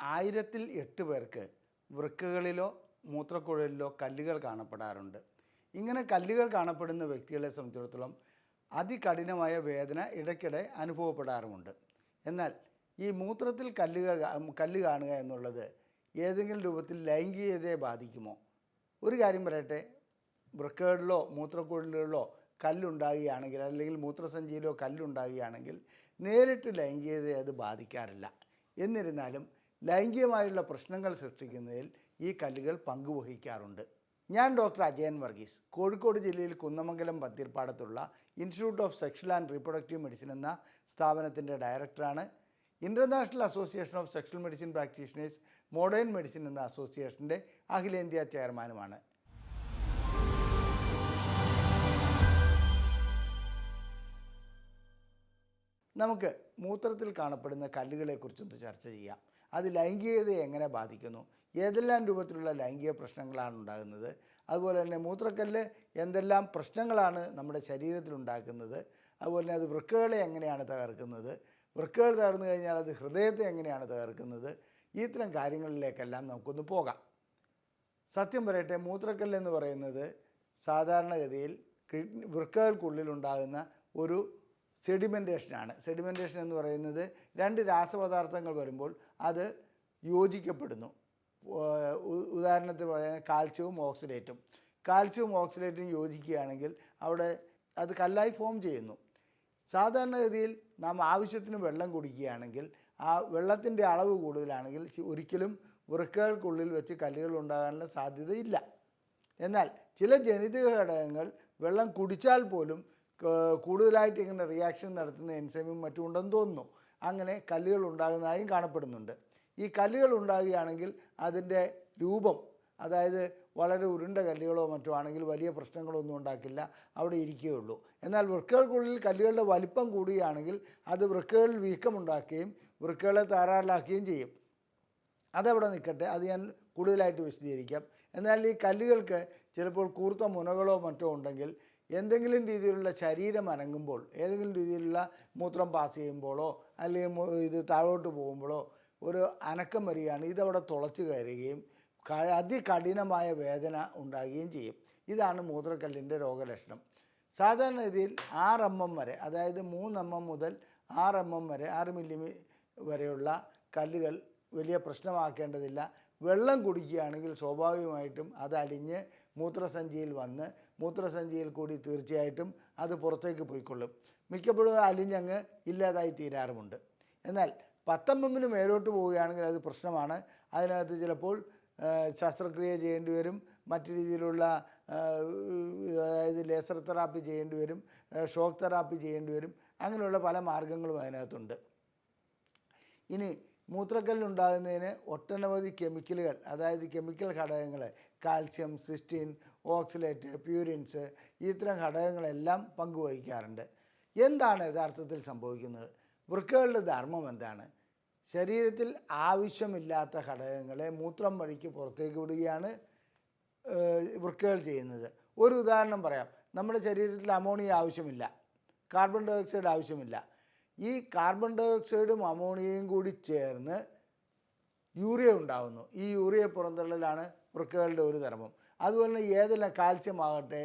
ആയിരത്തിൽ എട്ട് പേർക്ക് വൃക്കകളിലോ മൂത്രക്കുഴലിലോ കല്ലുകൾ കാണപ്പെടാറുണ്ട്. ഇങ്ങനെ കല്ലുകൾ കാണപ്പെടുന്ന വ്യക്തികളെ സംബന്ധിച്ചിടത്തോളം അതികഠിനമായ വേദന ഇടയ്ക്കിടെ അനുഭവപ്പെടാറുമുണ്ട്. എന്നാൽ ഈ മൂത്രത്തിൽ കല്ലുകൾ കല്ല് കാണുക എന്നുള്ളത് ഏതെങ്കിലും രൂപത്തിൽ ലൈംഗികതയെ ബാധിക്കുമോ? ഒരു കാര്യം പറയട്ടെ. വൃക്കകളിലോ മൂത്രക്കുഴലുകളിലോ കല്ലുണ്ടാകുകയാണെങ്കിൽ അല്ലെങ്കിൽ മൂത്രസഞ്ചിയിലോ കല്ലുണ്ടാകുകയാണെങ്കിൽ നേരിട്ട് ലൈംഗികതയെ അത് ബാധിക്കാറില്ല. എന്നിരുന്നാലും ലൈംഗികമായുള്ള പ്രശ്നങ്ങൾ സൃഷ്ടിക്കുന്നതിൽ ഈ കല്ലുകൾ പങ്കുവഹിക്കാറുണ്ട്. ഞാൻ ഡോക്ടർ അജയൻ വർഗീസ് കോഴിക്കോട് ജില്ലയിൽ Kunnamangalam പത്തിർപ്പാടത്തുള്ള institute of sexual and reproductive medicine എന്ന സ്ഥാപനത്തിന്റെ ഡയറക്ടറാണ്. International association of sexual medicine practitioners modern medicine എന്ന അസോസിയേഷന്റെ അഖിലേന്ത്യാ ചെയർമാനുമാണ്. നമുക്ക് മൂത്രത്തിൽ കാണപ്പെടുന്ന കല്ലുകളെക്കുറിച്ചൊന്ന് ചർച്ച ചെയ്യാം. അത് ലൈംഗികതയെ എങ്ങനെ ബാധിക്കുന്നു? ഏതെല്ലാം രൂപത്തിലുള്ള ലൈംഗിക പ്രശ്നങ്ങളാണ് ഉണ്ടാകുന്നത്? അതുപോലെ തന്നെ മൂത്രക്കല്ല് എന്തെല്ലാം പ്രശ്നങ്ങളാണ് നമ്മുടെ ശരീരത്തിൽ ഉണ്ടാക്കുന്നത്? അതുപോലെ തന്നെ അത് വൃക്കകളെ എങ്ങനെയാണ് തകർക്കുന്നത്? വൃക്കകൾ തകർന്നു കഴിഞ്ഞാൽ അത് ഹൃദയത്തെ എങ്ങനെയാണ് തകർക്കുന്നത്? ഇത്തരം കാര്യങ്ങളിലേക്കെല്ലാം നമുക്കൊന്ന് പോകാം. സത്യം പറയട്ടെ മൂത്രക്കല്ല് എന്ന് പറയുന്നത് സാധാരണഗതിയിൽ കിഡ്നി വൃക്കകൾക്കുള്ളിലുണ്ടാകുന്ന ഒരു സെഡിമെന്റേഷനാണ് സെഡിമെന്റേഷൻ എന്ന് പറയുന്നത് രണ്ട് രാസപദാർത്ഥങ്ങൾ വരുമ്പോൾ അത് യോജിക്കപ്പെടുന്നു. ഉദാഹരണത്തിന് പറയുന്നത് കാൽസ്യവും ഓക്സിഡേറ്റും. കാൽസ്യവും ഓക്സിഡേറ്റും യോജിക്കുകയാണെങ്കിൽ അവിടെ അത് കല്ലായി ഫോം ചെയ്യുന്നു. സാധാരണഗതിയിൽ നാം ആവശ്യത്തിന് വെള്ളം കുടിക്കുകയാണെങ്കിൽ ആ വെള്ളത്തിന്റെ അളവ് കൂടുതലാണെങ്കിൽ ഒരിക്കലും വൃക്കകൾക്കുള്ളിൽ വെച്ച് കല്ലുകൾ ഉണ്ടാകാനുള്ള സാധ്യതയില്ല. എന്നാൽ ചില ജനിതക ഘടകങ്ങൾ വെള്ളം കുടിച്ചാൽ പോലും കൂടുതലായിട്ട് ഇങ്ങനെ റിയാക്ഷൻ നടത്തുന്ന എൻസൈമും മറ്റും ഉണ്ടെന്ന് തോന്നുന്നു. അങ്ങനെ കല്ലുകൾ ഉണ്ടാകുന്നതായും കാണപ്പെടുന്നുണ്ട്. ഈ കല്ലുകൾ ഉണ്ടാകുകയാണെങ്കിൽ അതിന്റെ രൂപം അതായത് വളരെ ഉരുണ്ട കല്ലുകളോ മറ്റോ ആണെങ്കിൽ വലിയ പ്രശ്നങ്ങളൊന്നും ഉണ്ടാക്കില്ല അവിടെ ഇരിക്കുകയുള്ളൂ എന്നാൽ വൃക്കകൾക്കുള്ളിൽ കല്ലുകളുടെ വലിപ്പം കൂടുകയാണെങ്കിൽ അത് വൃക്കകളിൽ വീക്കമുണ്ടാക്കുകയും വൃക്കകളെ താറാറിലാക്കുകയും ചെയ്യും. അതവിടെ നിൽക്കട്ടെ അത് ഞാൻ കൂടുതലായിട്ട് വിശദീകരിക്കാം. എന്നാൽ ഈ കല്ലുകൾക്ക് ചിലപ്പോൾ കൂർത്ത മുനകളോ മറ്റോ ഉണ്ടെങ്കിൽ എന്തെങ്കിലും രീതിയിലുള്ള ശരീരം അനങ്ങുമ്പോൾ ഏതെങ്കിലും രീതിയിലുള്ള മൂത്രം പാസ് ചെയ്യുമ്പോഴോ അല്ലെങ്കിൽ ഇത് താഴോട്ട് പോകുമ്പോഴോ ഒരു അനക്കം വരികയാണ്. ഇതവിടെ തുളച്ചു കയറുകയും അതികഠിനമായ വേദന ഉണ്ടാകുകയും ചെയ്യും. ഇതാണ് മൂത്രക്കല്ലിന്റെ രോഗലക്ഷണം. സാധാരണഗതിയിൽ ആറ് എം എം വരെ അതായത് മൂന്ന് എം എം മുതൽ ആറ് എം എം വരെ ആറ് മില്ലി വരെയുള്ള കല്ലുകൾ വലിയ പ്രശ്നമാക്കേണ്ടതില്ല. വെള്ളം കുടിക്കുകയാണെങ്കിൽ സ്വാഭാവികമായിട്ടും അത് അലിഞ്ഞ് മൂത്രസഞ്ചിയിൽ വന്ന് മൂത്രസഞ്ചിയിൽ കൂടി തീർച്ചയായിട്ടും അത് പുറത്തേക്ക് പോയിക്കൊള്ളും. മിക്കപ്പോഴും അലിഞ്ഞങ്ങ് ഇല്ലാതായി തീരാറുമുണ്ട്. എന്നാൽ പത്തമ്പമ്പിന് മേലോട്ട് പോവുകയാണെങ്കിൽ അത് പ്രശ്നമാണ്. അതിനകത്ത് ചിലപ്പോൾ ശസ്ത്രക്രിയ ചെയ്യേണ്ടി വരും. മറ്റു രീതിയിലുള്ള അതായത് ലേസർ തെറാപ്പി ചെയ്യേണ്ടി വരും. ഷോക്ക് തെറാപ്പി ചെയ്യേണ്ടി വരും. അങ്ങനെയുള്ള പല മാർഗങ്ങളും അതിനകത്തുണ്ട്. ഇനി മൂത്രക്കല്ലുണ്ടാകുന്നതിന് ഒട്ടനവധി കെമിക്കലുകൾ അതായത് കെമിക്കൽ ഘടകങ്ങൾ കാൽസ്യം സിസ്റ്റിൻ ഓക്സിലേറ്റ് പ്യൂരിൻസ് ഇത്തരം ഘടകങ്ങളെല്ലാം പങ്കുവഹിക്കാറുണ്ട്. എന്താണ് യഥാർത്ഥത്തിൽ സംഭവിക്കുന്നത്? വൃക്കകളുടെ ധർമ്മം എന്താണ്? ശരീരത്തിൽ ആവശ്യമില്ലാത്ത ഘടകങ്ങളെ മൂത്രം വഴിക്ക് പുറത്തേക്ക് വിടുകയാണ് വൃക്കകൾ ചെയ്യുന്നത്. ഒരു ഉദാഹരണം പറയാം. നമ്മുടെ ശരീരത്തിൽ അമോണിയ ആവശ്യമില്ല കാർബൺ ഡയോക്സൈഡ് ആവശ്യമില്ല. ഈ കാർബൺ ഡൈ ഓക്സൈഡും അമോണിയയും കൂടി ചേർന്ന് യൂറിയ ഉണ്ടാകുന്നു ഈ യൂറിയ പുറന്തള്ളലാണ് വൃക്കകളുടെ ഒരു ധർമ്മം അതുപോലെ തന്നെ ഏതെല്ലാം കാൽസ്യം ആകട്ടെ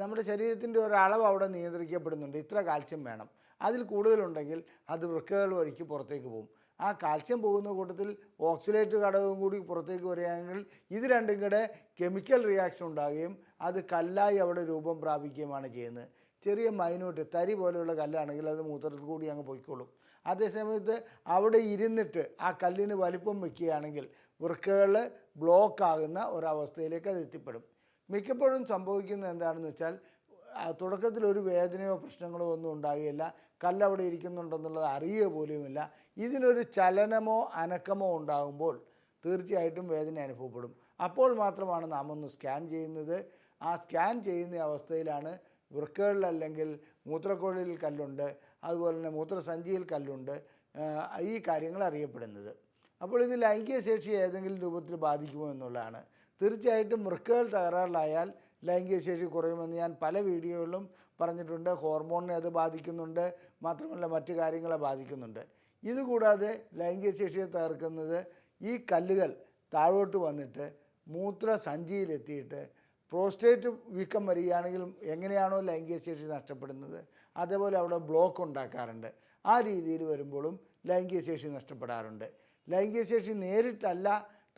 നമ്മുടെ ശരീരത്തിന്റെ ഒരളവ് അവിടെ നിയന്ത്രിക്കപ്പെടുന്നുണ്ട്. ഇത്ര കാൽസ്യം വേണം. അതിൽ കൂടുതലുണ്ടെങ്കിൽ അത് വൃക്കകൾ വഴിക്ക് പുറത്തേക്ക് പോകും. ആ കാൽസ്യം പോകുന്ന കൂട്ടത്തിൽ ഓക്സിലേറ്റ് ഘടകവും കൂടി പുറത്തേക്ക് വരികയാണെങ്കിൽ ഇത് രണ്ടും കൂടെ കെമിക്കൽ റിയാക്ഷൻ ഉണ്ടാകുകയും അത് കല്ലായി അവിടെ രൂപം പ്രാപിക്കുകയുമാണ് ചെയ്യുന്നത്. ചെറിയ മൈനൂട്ട് തരി പോലെയുള്ള കല്ലാണെങ്കിൽ അത് മൂത്രത്തിൽ കൂടി അങ്ങ് പോയിക്കോളും. അതേസമയത്ത് അവിടെ ഇരുന്നിട്ട് ആ കല്ലിന് വലിപ്പം വയ്ക്കുകയാണെങ്കിൽ വൃക്കകൾ ബ്ലോക്ക് ആകുന്ന ഒരവസ്ഥയിലേക്ക് അത് എത്തിപ്പെടും. മിക്കപ്പോഴും സംഭവിക്കുന്നത് എന്താണെന്ന് വെച്ചാൽ തുടക്കത്തിൽ ഒരു വേദനയോ പ്രശ്നങ്ങളോ ഒന്നും ഉണ്ടാകുകയില്ല. കല്ലവിടെ ഇരിക്കുന്നുണ്ടെന്നുള്ളത് അറിയുക പോലുമില്ല. ഇതിനൊരു ചലനമോ അനക്കമോ ഉണ്ടാകുമ്പോൾ തീർച്ചയായിട്ടും വേദന അനുഭവപ്പെടും. അപ്പോൾ മാത്രമാണ് നാം ഒന്ന് സ്കാൻ ചെയ്യുന്നത്. ആ സ്കാൻ ചെയ്യുന്ന അവസ്ഥയിലാണ് വൃക്കകളിലല്ലെങ്കിൽ മൂത്രക്കുഴലിൽ കല്ലുണ്ട്. അതുപോലെ തന്നെ മൂത്രസഞ്ചിയിൽ കല്ലുണ്ട്. ഈ കാര്യങ്ങൾ അറിയപ്പെടുന്നത്. അപ്പോൾ ഇത് ലൈംഗിക ശേഷി ഏതെങ്കിലും രൂപത്തിൽ ബാധിക്കുമോ എന്നുള്ളതാണ്. തീർച്ചയായിട്ടും വൃക്കകൾ തകരാറിലായാൽ ലൈംഗിക ശേഷി കുറയുമെന്ന് ഞാൻ പല വീഡിയോകളിലും പറഞ്ഞിട്ടുണ്ട്. ഹോർമോണിനെ അത് ബാധിക്കുന്നുണ്ട്. മാത്രമല്ല മറ്റു കാര്യങ്ങളെ ബാധിക്കുന്നുണ്ട്. ഇതുകൂടാതെ ലൈംഗിക ശേഷിയെ തകർക്കുന്നത് ഈ കല്ലുകൾ താഴോട്ട് വന്നിട്ട് മൂത്ര സഞ്ചിയിലെത്തിയിട്ട് പ്രോസ്റ്റേറ്റ് വീക്കം വരികയാണെങ്കിൽ എങ്ങനെയാണോ ലൈംഗിക ശേഷി നഷ്ടപ്പെടുന്നത്? അതേപോലെ അവിടെ ബ്ലോക്ക് ഉണ്ടാക്കാറുണ്ട്. ആ രീതിയിൽ വരുമ്പോഴും ലൈംഗിക ശേഷി നഷ്ടപ്പെടാറുണ്ട്. ലൈംഗിക ശേഷി നേരിട്ടല്ല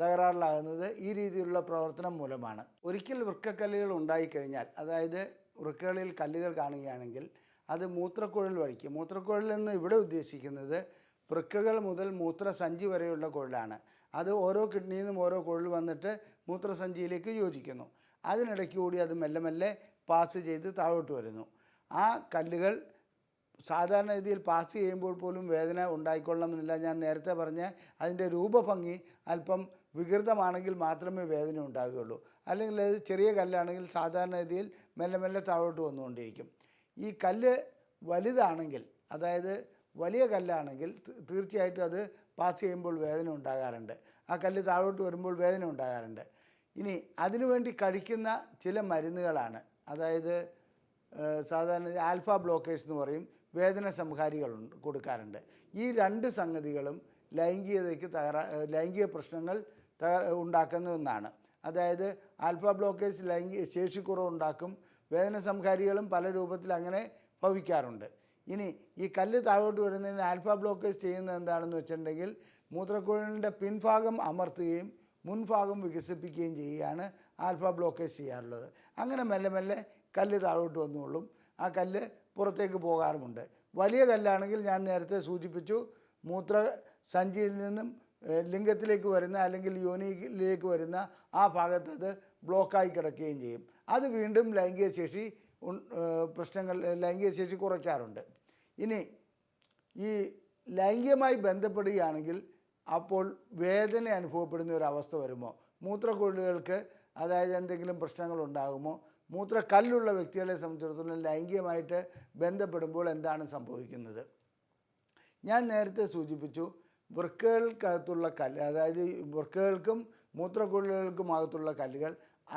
തകരാറിലാകുന്നത് ഈ രീതിയിലുള്ള പ്രവർത്തനം മൂലമാണ്. ഒരിക്കൽ വൃക്കക്കല്ലുകൾ ഉണ്ടായിക്കഴിഞ്ഞാൽ അതായത് വൃക്കകളിൽ കല്ലുകൾ കാണുകയാണെങ്കിൽ അത് മൂത്രക്കുഴൽ വഴിക്ക് മൂത്രക്കുഴൽ എന്ന് ഇവിടെ ഉദ്ദേശിക്കുന്നത് വൃക്കകൾ മുതൽ മൂത്രസഞ്ചി വരെയുള്ള കുഴലാണ്. അത് ഓരോ കിഡ്നിയിൽ നിന്നും ഓരോ കുഴൽ വന്നിട്ട് മൂത്രസഞ്ചിയിലേക്ക് യോജിക്കുന്നു. അതിനിടയ്ക്ക് കൂടി അത് മെല്ലെ മെല്ലെ പാസ് ചെയ്ത് താഴോട്ട് വരുന്നു. ആ കല്ലുകൾ സാധാരണ രീതിയിൽ പാസ് ചെയ്യുമ്പോൾ പോലും വേദന ഉണ്ടായിക്കൊള്ളണമെന്നില്ല. ഞാൻ നേരത്തെ പറഞ്ഞ അതിന്റെ രൂപഭംഗി അല്പം വികൃതമാണെങ്കിൽ മാത്രമേ വേദന ഉണ്ടാകുകയുള്ളൂ. അല്ലെങ്കിൽ അത് ചെറിയ കല്ലാണെങ്കിൽ സാധാരണ രീതിയിൽ മെല്ലെ മെല്ലെ താഴോട്ട് വന്നുകൊണ്ടിരിക്കും ഈ കല്ല് വലുതാണെങ്കിൽ അതായത് വലിയ കല്ലാണെങ്കിൽ തീർച്ചയായിട്ടും അത് പാസ് ചെയ്യുമ്പോൾ വേദന ഉണ്ടാകാറുണ്ട്. ആ കല്ല് താഴോട്ട് വരുമ്പോൾ വേദന ഉണ്ടാകാറുണ്ട്. ഇനി അതിനുവേണ്ടി കഴിക്കുന്ന ചില മരുന്നുകളാണ്. അതായത് സാധാരണ ആൽഫ ബ്ലോക്കേഴ്സ് എന്ന് പറയും. വേദന സംഹാരികളുണ്ട് കൊടുക്കാറുണ്ട്. ഈ രണ്ട് സംഗതികളും ലൈംഗികതയ്ക്ക് തകരാ ലൈംഗിക പ്രശ്നങ്ങൾ ഉണ്ടാക്കുന്ന ഒന്നാണ്. അതായത് ആൽഫ ബ്ലോക്കേഴ്സ് ലൈംഗിക ശേഷിക്കുറവ് ഉണ്ടാക്കും വേദന സംഹാരികളും പല രൂപത്തിൽ അങ്ങനെ ഭവിക്കാറുണ്ട്. ഇനി ഈ കല്ല് താഴോട്ട് വരുന്നതിന് ആൽഫ ബ്ലോക്കേഴ്സ് ചെയ്യുന്നത് എന്താണെന്ന് വെച്ചിട്ടുണ്ടെങ്കിൽ മൂത്രക്കുഴലിന്റെ പിൻഭാഗം അമർത്തുകയും മുൻഭാഗം വികസിപ്പിക്കുകയും ചെയ്യുകയാണ് ആൽഫ ബ്ലോക്കേജ് ചെയ്യാറുള്ളത്. അങ്ങനെ മെല്ലെ മെല്ലെ കല്ല് താഴോട്ട് വന്നുകൊള്ളും. ആ കല്ല് പുറത്തേക്ക് പോകാറുമുണ്ട്. വലിയ കല്ലാണെങ്കിൽ ഞാൻ നേരത്തെ സൂചിപ്പിച്ചു മൂത്ര സഞ്ചിയിൽ നിന്നും ലിംഗത്തിലേക്ക് വരുന്ന അല്ലെങ്കിൽ യോനിയിലേക്ക് വരുന്ന ആ ഭാഗത്ത് അത് ബ്ലോക്കായി കിടക്കുകയും ചെയ്യും. അത് വീണ്ടും ലൈംഗിക ശേഷി പ്രശ്നങ്ങൾ ലൈംഗിക ശേഷി കുറയ്ക്കാറുണ്ട്. ഇനി ഈ ലൈംഗികമായി ബന്ധപ്പെടുകയാണെങ്കിൽ അപ്പോൾ വേദന അനുഭവപ്പെടുന്ന ഒരു അവസ്ഥ വരുമോ? മൂത്രക്കുഴലുകൾക്ക് അതായത് എന്തെങ്കിലും പ്രശ്നങ്ങൾ ഉണ്ടാകുമോ? മൂത്രക്കല്ലുള്ള വ്യക്തികളെ സംബന്ധിച്ചിടത്തോളം ലൈംഗികമായിട്ട് ബന്ധപ്പെടുമ്പോൾ എന്താണ് സംഭവിക്കുന്നത്? ഞാൻ നേരത്തെ സൂചിപ്പിച്ചു വൃക്കകൾക്കകത്തുള്ള കല്ല് അതായത് വൃക്കകൾക്കും മൂത്രക്കൊള്ളുകൾക്കുമകത്തുള്ള കല്ലുകൾ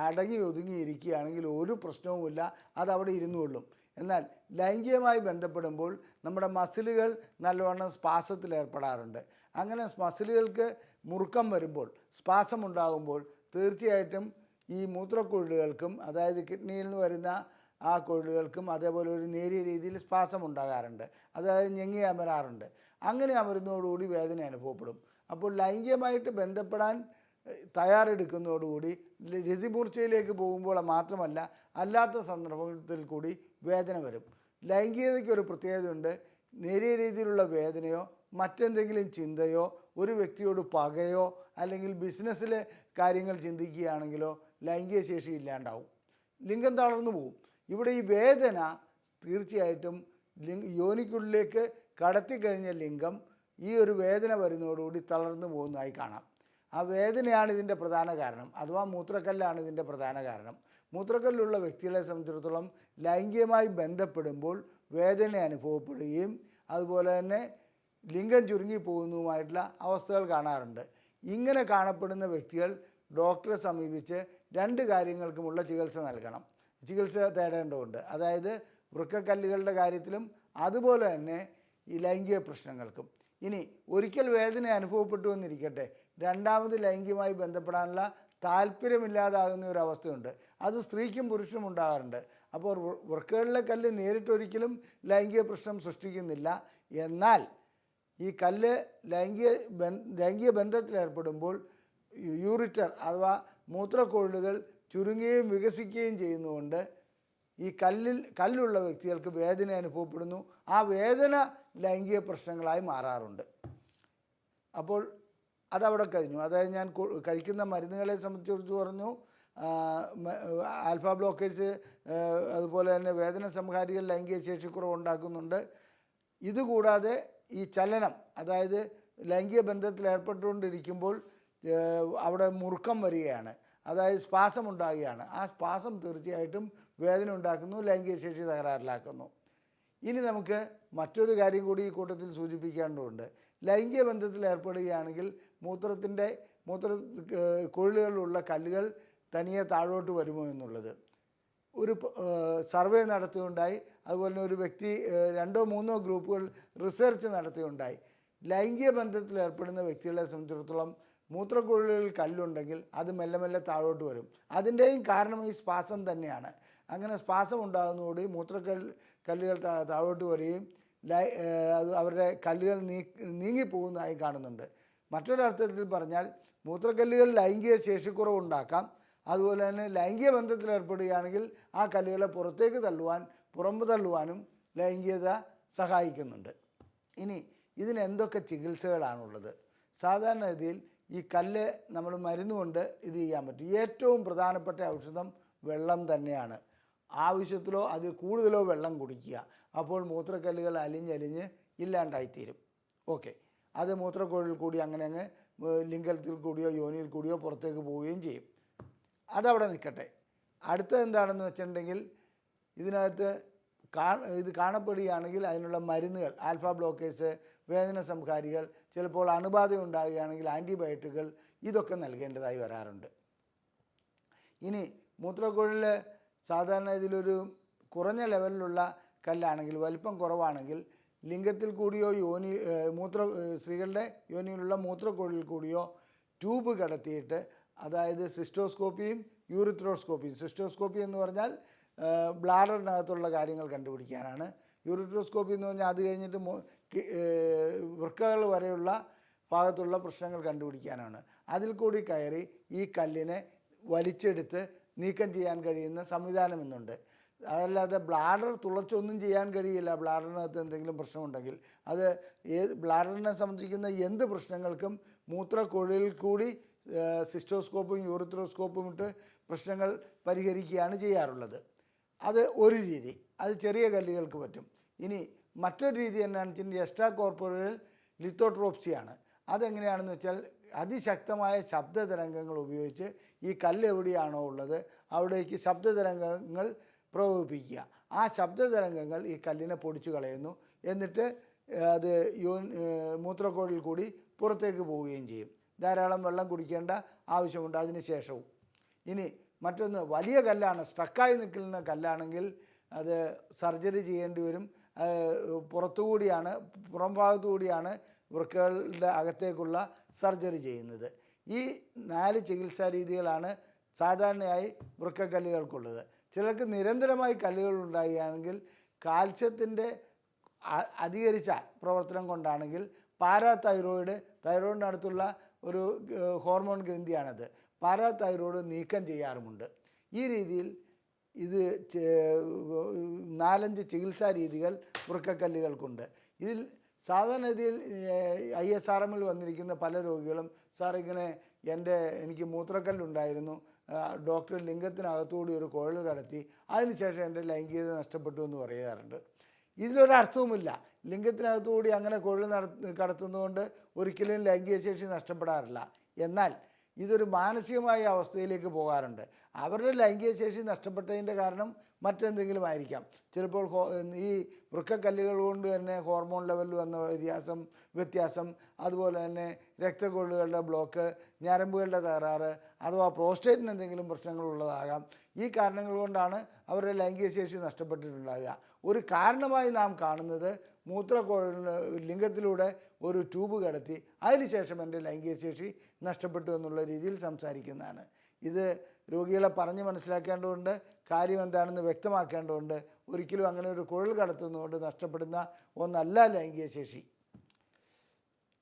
അടങ്ങി ഒതുങ്ങിയിരിക്കുകയാണെങ്കിൽ ഒരു പ്രശ്നവുമില്ല അതവിടെ ഇരുന്നുകൊള്ളും എന്നാൽ ലൈംഗികമായി ബന്ധപ്പെടുമ്പോൾ നമ്മുടെ മസിലുകൾ നല്ലവണ്ണം സ്പാസത്തിൽ ഏർപ്പെടാറുണ്ട്. അങ്ങനെ മസിലുകൾക്ക് മുറുക്കം വരുമ്പോൾ സ്പാസം ഉണ്ടാകുമ്പോൾ തീർച്ചയായിട്ടും ഈ മൂത്രക്കുഴലുകൾക്കും അതായത് കിഡ്നിയിൽ നിന്ന് വരുന്ന ആ കുഴലുകൾക്കും അതേപോലെ ഒരു നേരിയ രീതിയിൽ സ്പാസം ഉണ്ടാകാറുണ്ട് അതായത് ഞെങ്ങി അമരാറുണ്ട്. അങ്ങനെ അമരുന്നതോടുകൂടി വേദന അനുഭവപ്പെടും. അപ്പോൾ ലൈംഗികമായിട്ട് ബന്ധപ്പെടാൻ തയ്യാറെടുക്കുന്നതോടുകൂടി രതിമൂർച്ചയിലേക്ക് പോകുമ്പോൾ മാത്രമല്ല അല്ലാത്ത സന്ദർഭത്തിൽ കൂടി വേദന വരും. ലൈംഗികതയ്ക്ക് ഒരു പ്രത്യേകതയുണ്ട്. നേരിയ രീതിയിലുള്ള വേദനയോ മറ്റെന്തെങ്കിലും ചിന്തയോ ഒരു വ്യക്തിയോട് പകയോ അല്ലെങ്കിൽ ബിസിനസ്സിലെ കാര്യങ്ങൾ ചിന്തിക്കുകയാണെങ്കിലോ ലൈംഗിക ശേഷി ഇല്ലാണ്ടാവും. ലിംഗം തളർന്നു പോവും. ഇവിടെ ഈ വേദന തീർച്ചയായിട്ടും ലിംഗ യോനിക്കുള്ളിലേക്ക് കടത്തിക്കഴിഞ്ഞ ലിംഗം ഈ ഒരു വേദന വരുന്നതോടുകൂടി തളർന്നു പോകുന്നതായി കാണാം. ആ വേദനയാണ് ഇതിന്റെ പ്രധാന കാരണം. അഥവാ മൂത്രക്കല്ലാണ് ഇതിന്റെ പ്രധാന കാരണം. മൂത്രക്കല്ലുള്ള വ്യക്തികളെ സംബന്ധിച്ചിടത്തോളം ലൈംഗികമായി ബന്ധപ്പെടുമ്പോൾ വേദന അനുഭവപ്പെടുകയും അതുപോലെ തന്നെ ലിംഗം ചുരുങ്ങി പോകുന്നതുമായിട്ടുള്ള അവസ്ഥകൾ കാണാറുണ്ട്. ഇങ്ങനെ കാണപ്പെടുന്ന വ്യക്തികൾ ഡോക്ടറെ സമീപിച്ച് രണ്ട് കാര്യങ്ങൾക്കുമുള്ള ചികിത്സ നൽകണം. ചികിത്സ തേടേണ്ടതുണ്ട്. അതായത് വൃക്കക്കല്ലുകളുടെ കാര്യത്തിലും അതുപോലെ തന്നെ ഈ ലൈംഗിക പ്രശ്നങ്ങൾക്കും. ഇനി ഒരിക്കൽ വേദന അനുഭവപ്പെട്ടു എന്നിരിക്കട്ടെ രണ്ടാമത് ലൈംഗികമായി ബന്ധപ്പെടാനുള്ള താല്പര്യമില്ലാതാകുന്ന ഒരു അവസ്ഥയുണ്ട്. അത് സ്ത്രീക്കും പുരുഷനും ഉണ്ടാകാറുണ്ട്. അപ്പോൾ വൃക്കകളിലെ കല്ല് നേരിട്ടൊരിക്കലും ലൈംഗിക പ്രശ്നം സൃഷ്ടിക്കുന്നില്ല. എന്നാൽ ഈ കല്ല് ലൈംഗിക ലൈംഗിക ബന്ധത്തിലേർപ്പെടുമ്പോൾ യൂറിറ്റർ അഥവാ മൂത്രക്കൊഴലുകൾ ചുരുങ്ങുകയും വികസിക്കുകയും ചെയ്യുന്നതുകൊണ്ട് ഈ കല്ലിൽ കല്ലുള്ള വ്യക്തികൾക്ക് വേദന അനുഭവപ്പെടുന്നു. ആ വേദന ലൈംഗിക പ്രശ്നങ്ങളായി മാറാറുണ്ട്. അപ്പോൾ അതവിടെ കഴിഞ്ഞു. അതായത് ഞാൻ കഴിക്കുന്ന മരുന്നുകളെ സംബന്ധിച്ച് പറഞ്ഞു. ആൽഫാ ബ്ലോക്കേഴ്സ് അതുപോലെ തന്നെ വേദന സംഹാരികൾ ലൈംഗിക ശേഷിക്കുറവ് ഉണ്ടാക്കുന്നുണ്ട്. ഇതുകൂടാതെ ഈ ചലനം അതായത് ലൈംഗിക ബന്ധത്തിൽ ഏർപ്പെട്ടുകൊണ്ടിരിക്കുമ്പോൾ അവിടെ മുറുക്കം വരികയാണ്. അതായത് സ്പാസം ഉണ്ടാകുകയാണ് ആ സ്പാസം തീർച്ചയായിട്ടും വേദന ഉണ്ടാക്കുന്നു ലൈംഗിക ശേഷി തകരാറിലാക്കുന്നു. ഇനി നമുക്ക് മറ്റൊരു കാര്യം കൂടി ഈ കൂട്ടത്തിൽ സൂചിപ്പിക്കേണ്ടതുണ്ട്. ലൈംഗിക ബന്ധത്തിൽ ഏർപ്പെടുകയാണെങ്കിൽ മൂത്രത്തിന്റെ മൂത്ര കുഴലുകളിലുള്ള കല്ലുകൾ തനിയെ താഴോട്ട് വരുമോ എന്നുള്ളത്. ഒരു സർവേ നടത്തുകയുണ്ടായി അതുപോലെ ഒരു വ്യക്തി രണ്ടോ മൂന്നോ ഗ്രൂപ്പുകൾ റിസർച്ച് നടത്തുകയുണ്ടായി ലൈംഗിക ബന്ധത്തിൽ ഏർപ്പെടുന്ന വ്യക്തികളെ സംബന്ധിച്ചിടത്തോളം മൂത്രക്കുഴലുകളിൽ കല്ലുണ്ടെങ്കിൽ അത് മെല്ലെ മെല്ലെ താഴോട്ട് വരും. അതിന്റെയും കാരണം ഈ സ്പാസം തന്നെയാണ്. അങ്ങനെ സ്പാസം ഉണ്ടാകുന്നതോടെ മൂത്രക്കല്ല് കല്ലുകൾ താഴോട്ട് വരികയും ലൈ അത് അവരുടെ കല്ലുകൾ നീ നീങ്ങിപ്പോകുന്നതായി കാണുന്നുണ്ട്. മറ്റൊരർത്ഥത്തിൽ പറഞ്ഞാൽ മൂത്രക്കല്ലുകൾ ലൈംഗിക ശേഷിക്കുറവുണ്ടാക്കാം. അതുപോലെ തന്നെ ലൈംഗിക ബന്ധത്തിൽ ഏർപ്പെടുകയാണെങ്കിൽ ആ കല്ലുകളെ പുറത്തേക്ക് തള്ളുവാൻ പുറമ്പ് തള്ളുവാനും ലൈംഗികത സഹായിക്കുന്നുണ്ട്. ഇനി ഇതിന് എന്തൊക്കെ ചികിത്സകളാണുള്ളത്? സാധാരണഗതിയിൽ ഈ കല്ല് നമ്മൾ മരുന്നുകൊണ്ട് ഇത് ചെയ്യാൻ പറ്റും. ഏറ്റവും പ്രധാനപ്പെട്ട ഔഷധം വെള്ളം തന്നെയാണ്. ആവശ്യത്തിലോ അതിൽ കൂടുതലോ വെള്ളം കുടിക്കുക. അപ്പോൾ മൂത്രക്കല്ലുകൾ അലിഞ്ഞലിഞ്ഞ് ഇല്ലാണ്ടായിത്തീരും. ഓക്കെ. അത് മൂത്രക്കോഴിൽ കൂടി അങ്ങനെ അങ്ങ് ലിംഗത്തിൽ കൂടിയോ യോനിയിൽ കൂടിയോ പുറത്തേക്ക് പോവുകയും ചെയ്യും. അതവിടെ നിൽക്കട്ടെ. അടുത്തത് എന്താണെന്ന് വെച്ചിട്ടുണ്ടെങ്കിൽ ഇതിനകത്ത് ഇത് കാണപ്പെടുകയാണെങ്കിൽ അതിനുള്ള മരുന്നുകൾ ആൽഫ ബ്ലോക്കേഴ്സ് വേദന സംഹാരികൾ ചിലപ്പോൾ അണുബാധ ഉണ്ടാകുകയാണെങ്കിൽ ആന്റിബയോട്ടിക്കുകൾ ഇതൊക്കെ നൽകേണ്ടതായി വരാറുണ്ട്. ഇനി മൂത്രക്കുഴലിൽ സാധാരണ ഇതിലൊരു കുറഞ്ഞ ലെവലിലുള്ള കല്ലാണെങ്കിൽ വലിപ്പം കുറവാണെങ്കിൽ ലിംഗത്തിൽ കൂടിയോ യോനി മൂത്ര സ്ത്രീകളുടെ യോനിയിലുള്ള മൂത്രക്കുഴലിൽ കൂടിയോ ട്യൂബ് കടത്തിയിട്ട് അതായത് സിസ്റ്റോസ്കോപ്പിയും യൂറിത്രോസ്കോപ്പിയും സിസ്റ്റോസ്കോപ്പി എന്ന് പറഞ്ഞാൽ ബ്ലാഡറിനകത്തുള്ള കാര്യങ്ങൾ കണ്ടുപിടിക്കാനാണ്. യൂറിത്രോസ്കോപ്പി എന്ന് പറഞ്ഞാൽ അത് കഴിഞ്ഞിട്ട് വൃക്കകൾ വരെയുള്ള ഭാഗത്തുള്ള പ്രശ്നങ്ങൾ കണ്ടുപിടിക്കാനാണ്. അതിൽ കൂടി കയറി ഈ കല്ലിനെ വലിച്ചെടുത്ത് നീക്കം ചെയ്യാൻ കഴിയുന്ന സംവിധാനം ഇന്നുണ്ട് അതല്ലാതെ ബ്ലാഡർ തുളച്ചൊന്നും ചെയ്യാൻ കഴിയില്ല. ബ്ലാഡറിനകത്ത് എന്തെങ്കിലും പ്രശ്നമുണ്ടെങ്കിൽ അത് ഏത് ബ്ലാഡറിനെ സംബന്ധിക്കുന്ന എന്ത് പ്രശ്നങ്ങൾക്കും മൂത്രക്കുഴലിൽ കൂടി സിസ്റ്റോസ്കോപ്പും യൂറിത്രോസ്കോപ്പും ഇട്ട് പ്രശ്നങ്ങൾ പരിഹരിക്കുകയാണ് ചെയ്യാറുള്ളത്. അത് ഒരു രീതി. അത് ചെറിയ കല്ലുകൾക്ക് പറ്റും. ഇനി മറ്റൊരു രീതി എന്നാണെന്ന് വെച്ചിട്ടുണ്ടെങ്കിൽ എക്സ്ട്രാ കോർപ്പോറൽ ലിത്തോട്രോപ്സിയാണ്. അതെങ്ങനെയാണെന്ന് വെച്ചാൽ അതിശക്തമായ ശബ്ദ തരംഗങ്ങൾ ഉപയോഗിച്ച് ഈ കല്ല് എവിടെയാണോ ഉള്ളത് അവിടേക്ക് ശബ്ദ തരംഗങ്ങൾ പ്രകോപിപ്പിക്കുക ആ ശബ്ദ തരംഗങ്ങൾ ഈ കല്ലിനെ പൊടിച്ചു കളയുന്നു. എന്നിട്ട് അത് യോ മൂത്രക്കോടിൽ കൂടി പുറത്തേക്ക് പോവുകയും ചെയ്യും. ധാരാളം വെള്ളം കുടിക്കേണ്ട ആവശ്യമുണ്ട് അതിന് ശേഷവും. ഇനി മറ്റൊന്ന് വലിയ കല്ലാണ് സ്ട്രക്കായി നിൽക്കുന്ന കല്ലാണെങ്കിൽ അത് സർജറി ചെയ്യേണ്ടി വരും. പുറത്തുകൂടിയാണ് പുറം ഭാഗത്തുകൂടിയാണ് വൃക്കകളുടെ അകത്തേക്കുള്ള സർജറി ചെയ്യുന്നത്. ഈ നാല് ചികിത്സാ രീതികളാണ് സാധാരണയായി വൃക്കക്കല്ലുകൾക്കുള്ളത്. ചിലർക്ക് നിരന്തരമായി കല്ലുകൾ ഉണ്ടാകുകയാണെങ്കിൽ കാൽസ്യത്തിന്റെ അധികരിച്ച പ്രവർത്തനം കൊണ്ടാണെങ്കിൽ പാരാ തൈറോയിഡ് തൈറോയിഡിനടുത്തുള്ള ഒരു ഹോർമോൺ ഗ്രന്ഥിയാണത്. പാരാതൈറോയ്ഡ് നീക്കം ചെയ്യാറുമുണ്ട്. ഈ രീതിയിൽ ഇത് നാലഞ്ച് ചികിത്സാ രീതികൾ വൃക്കക്കല്ലുകൾക്കുണ്ട്. ഇതിൽ സാധാരണ രീതിയിൽ ഐ എസ് ആർ എമ്മിൽ വന്നിരിക്കുന്ന പല രോഗികളും സാർ ഇങ്ങനെ എന്റെ എനിക്ക് മൂത്രക്കല്ലുണ്ടായിരുന്നു. ഡോക്ടർ ലിംഗത്തിനകത്തുകൂടി ഒരു കുഴൽ കടത്തി അതിനുശേഷം എന്റെ ലൈംഗികത നഷ്ടപ്പെട്ടു എന്ന് പറയാറുണ്ട്. ഇതിലൊരർത്ഥവുമില്ല. ലിംഗത്തിനകത്തുകൂടി അങ്ങനെ കുഴൽ നട കടത്തുന്നതുകൊണ്ട് ഒരിക്കലും ലൈംഗിക ശേഷി നഷ്ടപ്പെടാറില്ല. എന്നാൽ ഇതൊരു മാനസികമായ അവസ്ഥയിലേക്ക് പോകാറുണ്ട്. അവരുടെ ലൈംഗിക ശേഷി നഷ്ടപ്പെട്ടതിന്റെ കാരണം മറ്റെന്തെങ്കിലും ആയിരിക്കാം ചിലപ്പോൾ ഈ വൃക്കക്കല്ലുകൾ കൊണ്ട് തന്നെ ഹോർമോൺ ലെവലിൽ വന്ന വ്യത്യാസം വ്യത്യാസം അതുപോലെ തന്നെ രക്തക്കൊള്ളുകളുടെ ബ്ലോക്ക് ഞരമ്പുകളുടെ തകരാറ് അഥവാ പ്രോസ്റ്റേറ്റിന് എന്തെങ്കിലും പ്രശ്നങ്ങളുള്ളതാകാം. ഈ കാരണങ്ങൾ കൊണ്ടാണ് അവരുടെ ലൈംഗിക ശേഷി നഷ്ടപ്പെട്ടിട്ടുണ്ടാകുക. ഒരു കാരണമായി നാം കാണുന്നത് മൂത്രക്കുഴലിന് ലിംഗത്തിലൂടെ ഒരു ട്യൂബ് കടത്തി അതിനുശേഷം എന്റെ ലൈംഗിക ശേഷി നഷ്ടപ്പെട്ടു എന്നുള്ള രീതിയിൽ സംസാരിക്കുന്നതാണ്. ഇത് രോഗികളെ പറഞ്ഞ് മനസ്സിലാക്കേണ്ടതുണ്ട് കാര്യം എന്താണെന്ന് വ്യക്തമാക്കേണ്ടതുണ്ട്. ഒരിക്കലും അങ്ങനെ ഒരു കുഴൽ കടത്തുന്നതുകൊണ്ട് നഷ്ടപ്പെടുന്ന ഒന്നല്ല ലൈംഗിക ശേഷി.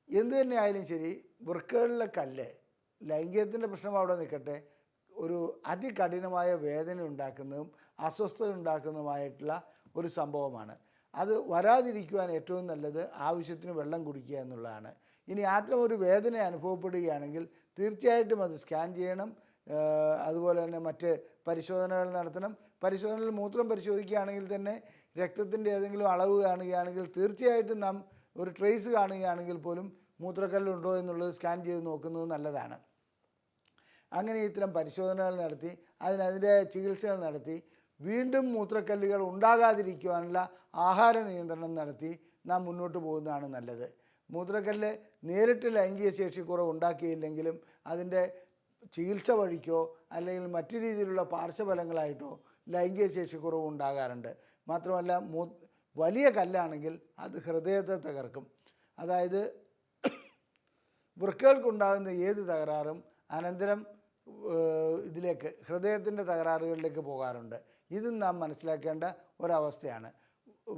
എന്തു തന്നെയായാലും ശരി വൃക്കകളിലെ കല്ല് ലൈംഗികത്തിന്റെ പ്രശ്നം അവിടെ നിൽക്കട്ടെ. ഒരു അതികഠിനമായ വേദന ഉണ്ടാക്കുന്നതും അസ്വസ്ഥത ഉണ്ടാക്കുന്നതുമായിട്ടുള്ള ഒരു സംഭവമാണ്. അത് വരാതിരിക്കുവാൻ ഏറ്റവും നല്ലത് ആവശ്യത്തിന് വെള്ളം കുടിക്കുക എന്നുള്ളതാണ്. ഇനി അത്തരം ഒരു വേദന അനുഭവപ്പെടുകയാണെങ്കിൽ തീർച്ചയായിട്ടും അത് സ്കാൻ ചെയ്യണം. അതുപോലെ തന്നെ മറ്റ് പരിശോധനകൾ നടത്തണം. പരിശോധനയിൽ മൂത്രം പരിശോധിക്കുകയാണെങ്കിൽ തന്നെ രക്തത്തിന്റെ ഏതെങ്കിലും അളവ് കാണുകയാണെങ്കിൽ തീർച്ചയായിട്ടും നാം ഒരു ട്രേസ് കാണുകയാണെങ്കിൽ പോലും മൂത്രക്കല്ലുണ്ടോ എന്നുള്ളത് സ്കാൻ ചെയ്ത് നോക്കുന്നത് നല്ലതാണ്. അങ്ങനെ ഇത്തരം പരിശോധനകൾ നടത്തി അതിനതിന്റെ ചികിത്സകൾ നടത്തി വീണ്ടും മൂത്രക്കല്ലുകൾ ഉണ്ടാകാതിരിക്കുവാനുള്ള ആഹാര നിയന്ത്രണം നടത്തി നാം മുന്നോട്ട് പോകുന്നതാണ് നല്ലത്. മൂത്രക്കല്ല് നേരിട്ട് ലൈംഗിക ശേഷി കുറവ് ഉണ്ടാക്കിയില്ലെങ്കിലും അതിന്റെ ചികിത്സ വഴിക്കോ അല്ലെങ്കിൽ മറ്റു രീതിയിലുള്ള പാർശ്വഫലങ്ങളായിട്ടോ ലൈംഗിക ശേഷി കുറവ് ഉണ്ടാകാറുണ്ട്. മാത്രമല്ല മൂ വലിയ കല്ലാണെങ്കിൽ അത് ഹൃദയത്തെ തകർക്കും. അതായത് വൃക്കകൾക്കുണ്ടാകുന്ന ഏത് തകരാറും അനന്തരം ഇതിലേക്ക് ഹൃദയത്തിന്റെ തകരാറുകളിലേക്ക് പോകാറുണ്ട്. ഇത് നാം മനസ്സിലാക്കേണ്ട ഒരവസ്ഥയാണ്.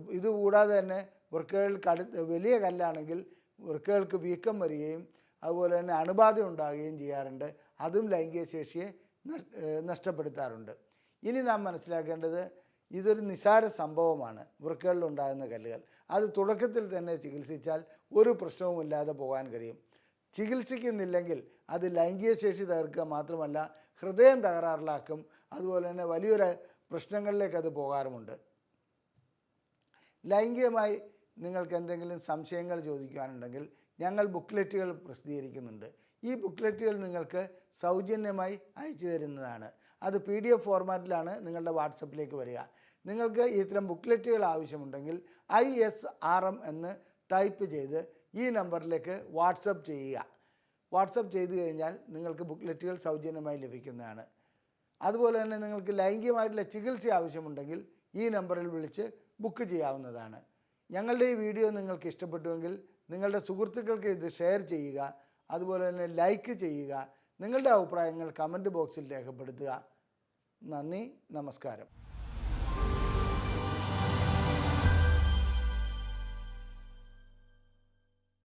ഇതുകൂടാതെ തന്നെ വൃക്കകൾ കടു വലിയ കല്ലാണെങ്കിൽ വൃക്കകൾക്ക് വീക്കം വരികയും അതുപോലെ തന്നെ അണുബാധ ഉണ്ടാകുകയും ചെയ്യാറുണ്ട്. അതും ലൈംഗിക ശേഷിയെ നഷ്ടപ്പെടുത്താറുണ്ട്. ഇനി നാം മനസ്സിലാക്കേണ്ടത് ഇതൊരു നിസാര സംഭവമാണ്. വൃക്കകളിൽ ഉണ്ടാകുന്ന കല്ലുകൾ. അത് തുടക്കത്തിൽ തന്നെ ചികിത്സിച്ചാൽ ഒരു പ്രശ്നവുമില്ലാതെ പോകാൻ കഴിയും. ചികിത്സിക്കുന്നില്ലെങ്കിൽ അത് ലൈംഗിക ശേഷി തകർക്കുക മാത്രമല്ല ഹൃദയം തകരാറിലാക്കും. അതുപോലെ തന്നെ വലിയൊരു പ്രശ്നങ്ങളിലേക്ക് അത് പോകാറുമുണ്ട്. ലൈംഗികമായി നിങ്ങൾക്ക് എന്തെങ്കിലും സംശയങ്ങൾ ചോദിക്കുവാനുണ്ടെങ്കിൽ ഞങ്ങൾ ബുക്ക്ലെറ്റുകൾ പ്രസിദ്ധീകരിക്കുന്നുണ്ട്. ഈ ബുക്ക്ലെറ്റുകൾ നിങ്ങൾക്ക് സൗജന്യമായി അയച്ചു തരുന്നതാണ്. അത് പി ഡി എഫ് ഫോർമാറ്റിലാണ് നിങ്ങളുടെ വാട്സപ്പിലേക്ക് വരിക. നിങ്ങൾക്ക് ഇത്തരം ബുക്ക്ലെറ്റുകൾ ആവശ്യമുണ്ടെങ്കിൽ ഐ എസ് ആർ എം എന്ന് ടൈപ്പ് ചെയ്ത് ഈ നമ്പറിലേക്ക് വാട്സപ്പ് ചെയ്യുക. വാട്സപ്പ് ചെയ്തു കഴിഞ്ഞാൽ നിങ്ങൾക്ക് ബുക്ക്ലെറ്റുകൾ സൗജന്യമായി ലഭിക്കുന്നതാണ്. അതുപോലെ തന്നെ നിങ്ങൾക്ക് ലൈംഗികമായിട്ടുള്ള ചികിത്സ ആവശ്യമുണ്ടെങ്കിൽ ഈ നമ്പറിൽ വിളിച്ച് ബുക്ക് ചെയ്യാവുന്നതാണ്. ഞങ്ങളുടെ ഈ വീഡിയോ നിങ്ങൾക്ക് ഇഷ്ടപ്പെട്ടുവെങ്കിൽ നിങ്ങളുടെ സുഹൃത്തുക്കൾക്ക് ഇത് ഷെയർ ചെയ്യുക. അതുപോലെ തന്നെ ലൈക്ക് ചെയ്യുക. നിങ്ങളുടെ അഭിപ്രായങ്ങൾ കമന്റ് ബോക്സിൽ രേഖപ്പെടുത്തുക. നന്ദി. നമസ്കാരം.